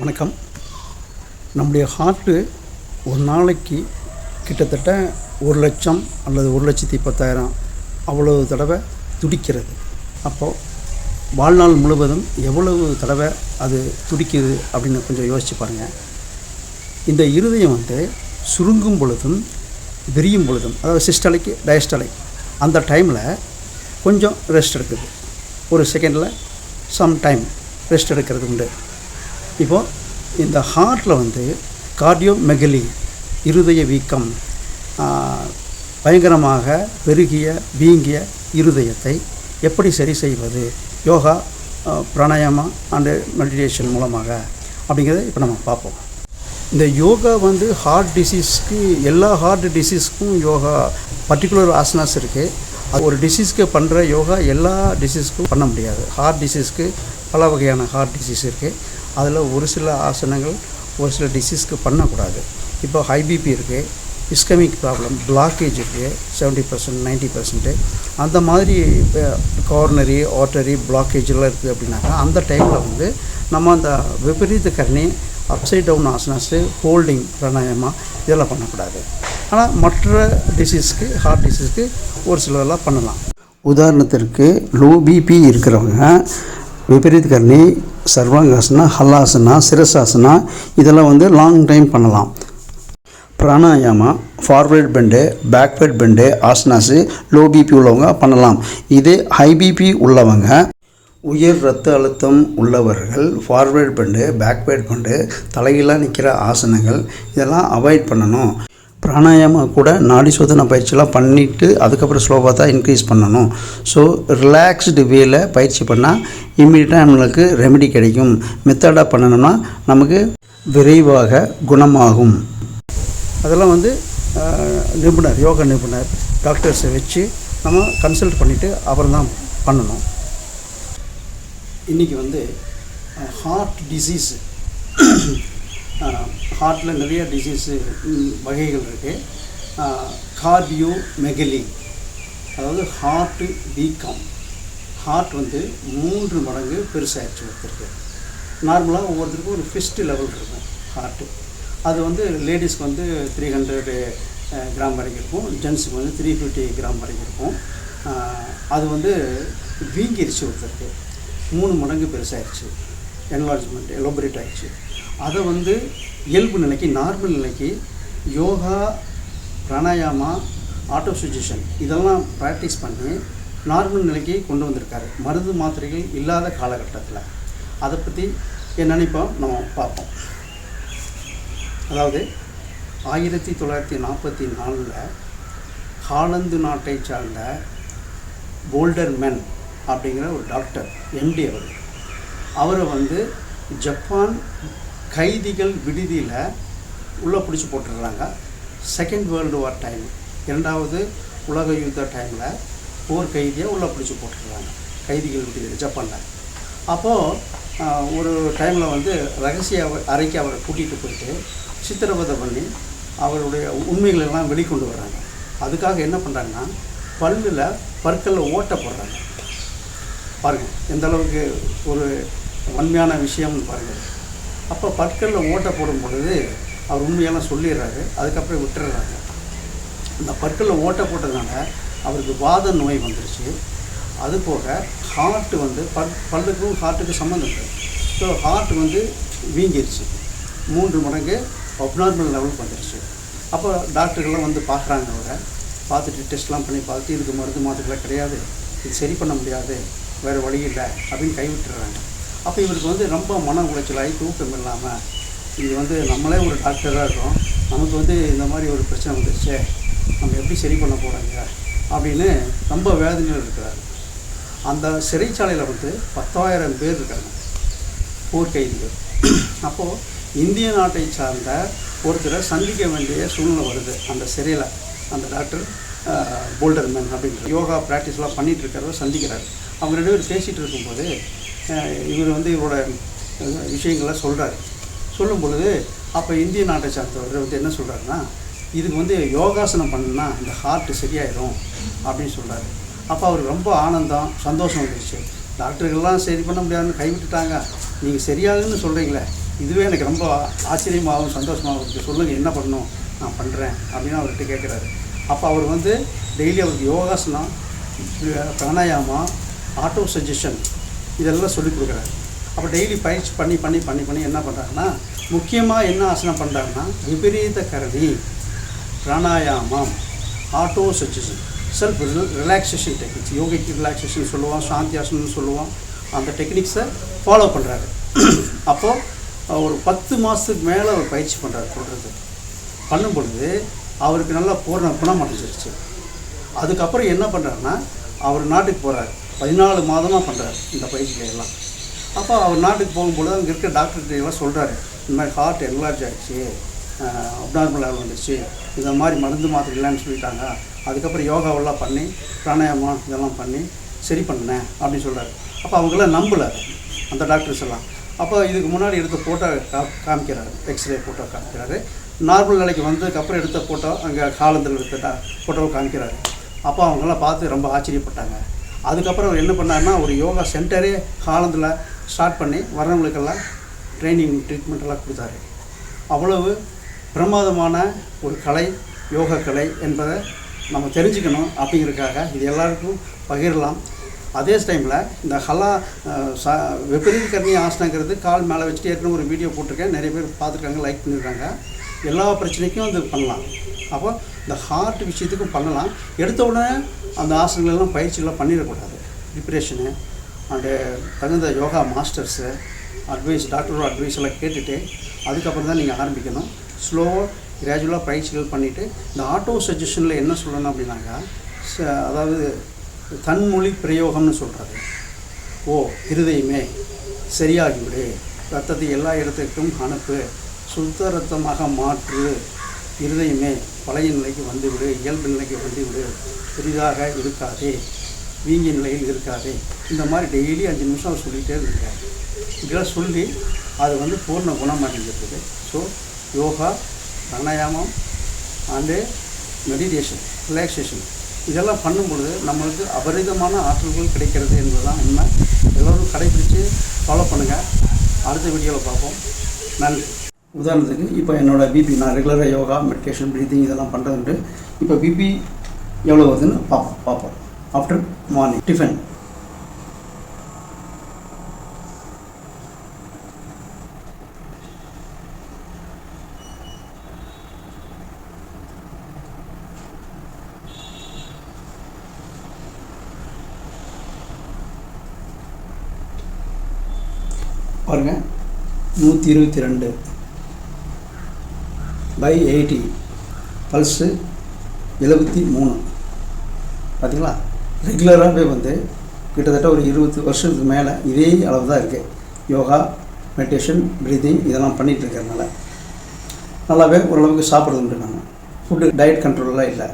வணக்கம். நம்முடைய ஹார்ட்டு ஒரு நாளைக்கு கிட்டத்தட்ட ஒரு லட்சம் அல்லது ஒரு லட்சத்தி பத்தாயிரம் அவ்வளவு தடவை துடிக்கிறது. அப்போது வாழ்நாள் முழுவதும் எவ்வளவு தடவை அது துடிக்குது அப்படின்னு கொஞ்சம் யோசிச்சு பாருங்கள் இந்த இருதயம் வந்து சுருங்கும் பொழுதும் விரியும் பொழுதும் அதாவது சிஸ்டலைக்கு டயஸ்டலை அந்த டைமில் கொஞ்சம் ரெஸ்ட் எடுக்குது. ஒரு செகண்டில் சம் டைம் ரெஸ்ட் எடுக்கிறது உண்டு. இப்போது இந்த ஹார்ட்டில் வந்து கார்டியோ மெகலி இருதய வீக்கம் பயங்கரமாக பெருகிய வீங்கிய இருதயத்தை எப்படி சரி செய்வது? Yoga ah, pranayama and meditation மூலமாக அப்படிங்கிறத இப்போ நம்ம பார்ப்போம். இந்த யோகா வந்து ஹார்ட் டிசீஸ்க்கு எல்லா ஹார்ட் டிசீஸ்க்கும் யோகா பர்டிகுலர் ஆசனாஸ் இருக்குது அது ஒரு டிசீஸ்க்கு பண்ணுற யோகா எல்லா டிசீஸ்க்கும் பண்ண முடியாது. ஹார்ட் டிசீஸ்க்கு பல வகையான ஹார்ட் டிசீஸ் இருக்குது அதில் ஒரு சில ஆசனங்கள் ஒரு சில டிசீஸ்க்கு பண்ணக்கூடாது. இப்போ ஹை பிபி இருக்குது இஸ்கமிக் ப்ராப்ளம் பிளாக்கேஜ் இருக்குது செவன்ட்டி பர்சன்ட் நைன்ட்டி பர்சன்ட்டு அந்த மாதிரி இப்போ கார்னரி ஆர்டரி பிளாக்கேஜெலாம் இருக்குது அப்படின்னாக்கா அந்த டைமில் வந்து நம்ம அந்த viparita karani upside down asanas holding pranayama இதெல்லாம் பண்ணக்கூடாது. ஆனால் மற்ற டிசீஸ்க்கு ஹார்ட் டிசீஸ்க்கு ஒரு சிலதெல்லாம் பண்ணலாம். உதாரணத்திற்கு லோ பிபி இருக்கிறவங்க விபரீத் கர்ணி சர்வாங்காசனா ஹல்லாசனா சிரசாசனா இதெல்லாம் வந்து லாங் டைம் பண்ணலாம். Pranayama forward bend backward bend asanas low BP உள்ளவங்க பண்ணலாம். இது ஹை பிபி உள்ளவங்க உயர் ரத்த அழுத்தம் உள்ளவர்கள் ஃபார்வேர்ட் பெண்டு பேக்வேர்ட் பெண்டு தலைகீழாக நிற்கிற ஆசனங்கள் இதெல்லாம் அவாய்ட் பண்ணணும். பிராணாயாமா கூட நாடி சோதனை பயிற்சியெலாம் பண்ணிவிட்டு அதுக்கப்புறம் ஸ்லோவாக தான் இன்க்ரீஸ் பண்ணணும். ஸோ ரிலாக்ஸ்டு வேல பயிற்சி பண்ணால் இம்மீடியட்டாக நம்மளுக்கு ரெமெடி கிடைக்கும். மெத்தடாக பண்ணணும்னா நமக்கு விரைவாக குணமாகும். அதெல்லாம் வந்து நிபுணர் யோகா நிபுணர் டாக்டர்ஸை வச்சு நம்ம கன்சல்ட் பண்ணிவிட்டு அப்புறம் தான் பண்ணணும். இன்றைக்கி வந்து ஹார்ட் டிசீஸு ஹார்ட்டில் நிறைய டிசீஸு வகைகள் இருக்குது கார்டியோ மெகலி அதாவது ஹார்ட்டு வீக்கம் ஹார்ட் வந்து மூன்று மடங்கு பெருசாகிடுச்சு ஒருத்தருக்கு. நார்மலாக ஒவ்வொருத்தருக்கும் ஒரு ஃபிஸ்ட் லெவல் இருக்கும் ஹார்ட்டு அது வந்து லேடிஸ்க்கு வந்து த்ரீ ஹண்ட்ரடு கிராம் வரைக்கும் இருக்கும். ஜென்ஸுக்கு வந்து த்ரீ ஃபிஃப்டி கிராம் வரைக்கும் இருக்கும். அது வந்து வீங்கிருச்சு ஒருத்தருக்கு. மூணு மடங்கு பெருசாகிடுச்சு என்லார்ஜ்மெண்ட் எலோபரேட் ஆகிடுச்சு அதை வந்து இயல்பு நிலைக்கு நார்மல் நிலைக்கு யோகா பிராணாயாமா ஆட்டோ சுஜஷன் இதெல்லாம் ப்ராக்டிஸ் பண்ணி நார்மல் நிலைக்கு கொண்டு வந்திருக்காரு. மருந்து மாத்திரைகள் இல்லாத காலகட்டத்தில். அதை பற்றி என்னன்னு இப்போ நம்ம பார்ப்போம். அதாவது ஆயிரத்தி தொள்ளாயிரத்தி நாற்பத்தி நாலில் ஹாலந்து நாட்டை சார்ந்த போல்டர் மென் அப்படிங்கிற ஒரு டாக்டர் எம்டி அவர் அவரை வந்து ஜப்பான் கைதிகள் விடுதியில் உள்ளே பிடிச்சி போட்டுடுறாங்க செகண்ட் வேர்ல்டு வார் டைம் இரண்டாவது உலக யுத்த டைமில் போர் கைதியை உள்ளே பிடிச்சி போட்டுடுறாங்க கைதிகள் விடுதியில் ஜப்பானில். அப்போது ஒரு டைமில் வந்து ரகசிய அறைக்கு அவரை கூட்டிகிட்டு போயிட்டு சித்திரவதை பண்ணி அவருடைய உண்மைகளெல்லாம் வெளிக்கொண்டு வர்றாங்க. அதுக்காக என்ன பண்ணுறாங்கன்னா பல்லில் பற்களில் ஓட்ட போடுறாங்க. பாருங்கள் எந்த அளவுக்கு ஒரு வன்மையான விஷயம்னு பாருங்கள் அப்போ பற்களில் ஓட்டை போடும் பொழுது அவர் உண்மையெல்லாம் சொல்லிடுறாரு. அதுக்கப்புறம் விட்டுடுறாங்க. இந்த பற்களில் ஓட்டை போட்டதுனால அவருக்கு வாத நோய் வந்துருச்சு. அது போக ஹார்ட் வந்து பல் பல்லுக்கும் ஹார்ட்டுக்கும் சம்மந்தம் இருக்குது ஸோ ஹார்ட் வந்து வீங்கிருச்சு. மூன்று மடங்கு அப்நார்மல் லெவலுக்கு வந்துருச்சு. அப்போ டாக்டர்கள்லாம் வந்து பார்க்குறாங்க அவரை. பார்த்துட்டு டெஸ்ட்லாம் பண்ணி பார்த்துட்டு இதுக்கு மருந்து மாத்துக்கெல்லாம் கிடையாது. இது சரி பண்ண முடியாது. வேறு வழி இல்லை அப்படின்னு கைவிட்டுறாங்க அப்போ இவருக்கு வந்து ரொம்ப மன உளைச்சலாகி தூக்கம் இல்லாமல் இது வந்து நம்மளே ஒரு டாக்டராக இருக்கோம். நமக்கு வந்து இந்த மாதிரி ஒரு பிரச்சனை வந்துருச்சு. நம்ம எப்படி சரி பண்ண போகிறாங்க அப்படின்னு ரொம்ப வேதனையில் இருக்கிறாரு. அந்த சிறைச்சாலையில் வந்து பத்தாயிரம் பேர் இருக்காங்க. போர்க்கைதிகள். அப்போது இந்திய நாட்டை சார்ந்த ஒருத்தரை சந்திக்க வேண்டிய சூழ்நிலை வருது அந்த சிறையில். அந்த டாக்டர் போல்டர்மேன் அப்படின்ற யோகா ப்ராக்டிஸ்லாம் பண்ணிகிட்டு இருக்கிறவர் சந்திக்கிறார். அவங்க ரெண்டு பேர் பேசிகிட்டு இருக்கும்போது இவர் வந்து இவரோட விஷயங்களை சொல்கிறாரு சொல்லும் பொழுது அப்போ இந்திய நாட்டை சார்ந்தவர் வந்து என்ன சொல்கிறாருன்னா இதுக்கு வந்து யோகாசனம் பண்ணுனா இந்த ஹார்ட் சரியாயிடும் அப்படின்னு சொல்கிறாரு அப்போ அவருக்கு ரொம்ப ஆனந்தம் சந்தோஷம் வந்துருச்சு. டாக்டர்கள்லாம் சரி பண்ண முடியாதுன்னு கைவிட்டுட்டாங்க. நீங்கள் சரியாகுன்னு சொல்கிறீங்களே இதுவே எனக்கு ரொம்ப ஆச்சரியமாகவும் சந்தோஷமாகவும் இருக்குது சொல்லுங்கள் என்ன பண்ணணும்? நான் பண்ணுறேன் அப்படின்னு அவர்கிட்ட கேட்குறாரு அப்போ அவர் வந்து டெய்லி அவருக்கு யோகாசனம் பிராணாயாமம் ஆட்டோ சஜஷன் இதெல்லாம் சொல்லிக் கொடுக்குறாரு அப்போ டெய்லி பயிற்சி பண்ணி பண்ணி பண்ணி பண்ணி என்ன பண்ணுறாருன்னா முக்கியமாக என்ன ஆசனம் பண்ணுறாருன்னா விபரீத கரணி பிராணாயாமம் auto suggestion self relaxation techniques yogic relaxation சொல்லுவோம் சாந்தி ஆசனம்னு சொல்லுவோம் அந்த டெக்னிக்ஸை ஃபாலோ பண்ணுறாரு அப்போது ஒரு பத்து மாதத்துக்கு மேலே அவர் பயிற்சி பண்ணுறாரு சொல்கிறது பண்ணும் பொழுது அவருக்கு நல்லா பூர்ண குணம் அடைஞ்சிருச்சு. அதுக்கப்புறம் என்ன பண்ணுறாருன்னா அவர் நாட்டுக்கு போகிறாரு பதினாலு மாதமாக பண்ணுறாரு இந்த பயிற்சிகளை எல்லாம். அப்போ அவர் நாட்டுக்கு போகும்பொழுது அங்கே இருக்க டாக்டர்கிட்ட எல்லாம் சொல்கிறாரு இந்த மாதிரி ஹார்ட் என்லார்ஜ் ஆகிடுச்சு அப்டார்மல் லெவல் வந்துச்சு இந்த மாதிரி மருந்து மாத்திரை இல்லைன்னு சொல்லிட்டாங்க. அதுக்கப்புறம் யோகாவெல்லாம் பண்ணி பிராணாயாமம் இதெல்லாம் பண்ணி சரி பண்ணேன் அப்படின்னு சொல்கிறாரு அப்போ அவங்களாம் நம்பலை அந்த டாக்டர்ஸ் எல்லாம். அப்போ இதுக்கு முன்னாடி எடுத்த ஃபோட்டோ கா காமிக்கிறாரு எக்ஸ்ரே ஃபோட்டோ காமிக்கிறாரு. நார்மல் நிலைக்கு வந்ததுக்கப்புறம் எடுத்த ஃபோட்டோ அங்கே காலந்தில் எடுத்த ஃபோட்டோவை காமிக்கிறாரு. அப்போ அவங்கெல்லாம் பார்த்து ரொம்ப ஆச்சரியப்பட்டாங்க. அதுக்கப்புறம் அவர் என்ன பண்ணாருன்னா ஒரு யோகா சென்டரே காலந்தில் ஸ்டார்ட் பண்ணி வர்றவங்களுக்கெல்லாம் ட்ரைனிங் ட்ரீட்மெண்ட்டெல்லாம் கொடுத்தாரு. அவ்வளவு பிரமாதமான ஒரு கலை யோகா கலை என்பதை நம்ம தெரிஞ்சுக்கணும் அப்படிங்கிறதுக்காக இது எல்லாருக்கும் பகிரலாம். அதே டைமில் இந்த ஹலா ச விபரீத கர்ணி ஆசனங்கிறது கால் மேலே வச்சுட்டு ஏற்கனவே ஒரு வீடியோ போட்டிருக்கேன். நிறைய பேர் பார்த்துருக்காங்க லைக் பண்ணியிருக்காங்க எல்லா பிரச்சனைக்கும் அது பண்ணலாம். அப்போ இந்த ஹார்ட் விஷயத்துக்கும் பண்ணலாம். எடுத்த உடனே அந்த ஆசனங்களெல்லாம் பயிற்சிகள்லாம் பண்ணிடக்கூடாது. ப்ரிப்பரேஷனு அண்டு தகுந்த யோகா மாஸ்டர்ஸு அட்வைஸ் டாக்டரோட அட்வைஸ் எல்லாம் கேட்டுட்டு அதுக்கப்புறம் தான் நீங்கள் ஆரம்பிக்கணும். ஸ்லோவாக கிராஜுவலாக பயிற்சிகள் பண்ணிவிட்டு இந்த ஆட்டோ சஜஷனில் என்ன சொல்லணும் அப்படின்னாக்கா அதாவது தன்மொழி பிரயோகம்னு சொல்கிறது ஓ இருதயமே சரியாகிவிடு. ரத்தத்தை எல்லா இடத்துக்கும் அனுப்பு. சுத்த ரத்தமாக மாற்று இருதயமே பழைய நிலைக்கு வந்துவிடு இயல்பு நிலைக்கு வந்துவிடு பெரிதாக இருக்காதே வீங்கிய நிலையில் இருக்காதே. இந்த மாதிரி டெய்லி அஞ்சு நிமிஷம் அவர் சொல்லிகிட்டே இருக்காங்க இதெல்லாம் சொல்லி அது வந்து பூர்ண குணம் அடைஞ்சிருக்குது. ஸோ யோகா பிராணாயாமம் அண்டு மெடிடேஷன் ரிலாக்ஸேஷன் இதெல்லாம் பண்ணும்பொழுது நம்மளுக்கு அபரிதமான ஆற்றல்கள் கிடைக்கிறது என்பதுதான் உண்மை. எல்லோரும் கடைபிடித்து ஃபாலோ பண்ணுங்கள் அடுத்த வீடியோவில் பார்ப்போம். நன்றி. உதாரணத்துக்கு இப்போ என்னோடய பிபி நான் ரெகுலராக யோகா மெடிடேஷன் ப்ரீத்திங் இதெல்லாம் பண்ணுறதுண்டு இப்போ பிபி எவ்வளோ வருதுன்னு பார்ப்போம் பார்ப்போம் ஆஃப்டர் மார்னிங் டிஃபன் பாருங்கள் நூற்றி இருபத்தி ரெண்டு. பை எயிட்டி பல்ஸு எழுபத்தி மூணு. பார்த்தீங்களா ரெகுலராகவே வந்து கிட்டத்தட்ட ஒரு இருபது வருஷத்துக்கு மேலே இதே அளவு தான் இருக்குது யோகா மெடிடேஷன் ப்ரீதிங் இதெல்லாம் பண்ணிகிட்டு இருக்கிறதுனால. நல்லாவே ஓரளவுக்கு சாப்பிட்றது உண்டு நாங்கள் ஃபுட்டு டயட் கண்ட்ரோல்லாம் இல்லை.